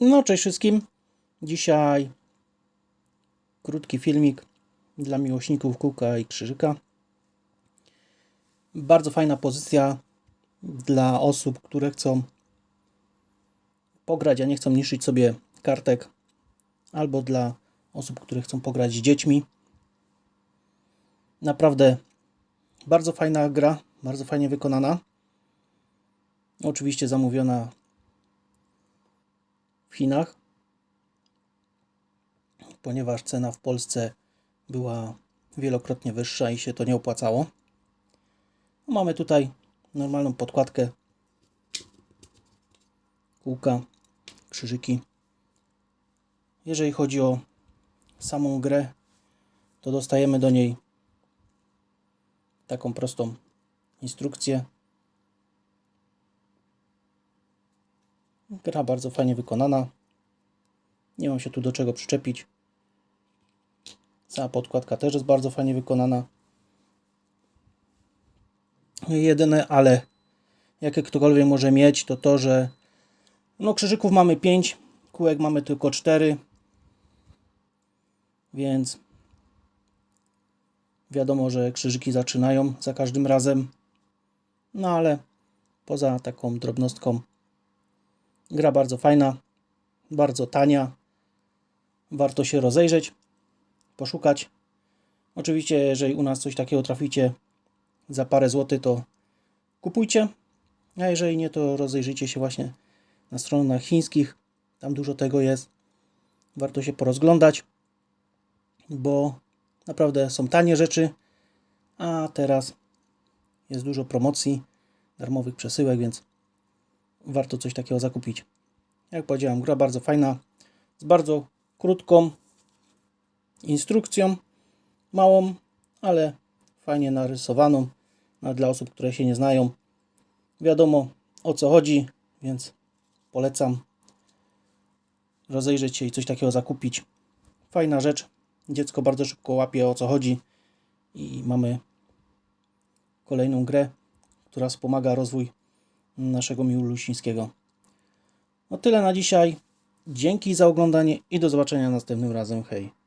No, cześć wszystkim. Dzisiaj krótki filmik dla miłośników kółka i krzyżyka. Bardzo fajna pozycja dla osób, które chcą pograć, a nie chcą niszczyć sobie kartek, albo dla osób, które chcą pograć z dziećmi. Naprawdę bardzo fajna gra, bardzo fajnie wykonana. Oczywiście zamówiona w Chinach, ponieważ cena w Polsce była wielokrotnie wyższa i się to nie opłacało. Mamy tutaj normalną podkładkę, kółka, krzyżyki. Jeżeli chodzi o samą grę, to dostajemy do niej taką prostą instrukcję. Gra bardzo fajnie wykonana. Nie mam się tu do czego przyczepić. Cała podkładka też jest bardzo fajnie wykonana. Jedyne, ale jakie ktokolwiek może mieć, to to, że no krzyżyków mamy 5, kółek mamy tylko 4. Więc wiadomo, że krzyżyki zaczynają za każdym razem. No ale poza taką drobnostką Gra bardzo fajna, bardzo tania. Warto się rozejrzeć, poszukać. Oczywiście, jeżeli u nas coś takiego traficie za parę złotych, to kupujcie. A jeżeli nie, to rozejrzyjcie się właśnie na stronach chińskich. Tam dużo tego jest. Warto się porozglądać, bo naprawdę są tanie rzeczy. A teraz jest dużo promocji, darmowych przesyłek, więc warto coś takiego zakupić. Jak powiedziałem, gra bardzo fajna, z bardzo krótką instrukcją, małą, ale fajnie narysowaną no, dla osób, które się nie znają. Wiadomo o co chodzi, więc polecam rozejrzeć się i coś takiego zakupić. Fajna rzecz. Dziecko bardzo szybko łapie o co chodzi i mamy kolejną grę, która wspomaga rozwój naszego Miłusińskiego. No tyle na dzisiaj. Dzięki za oglądanie i do zobaczenia następnym razem. Hej.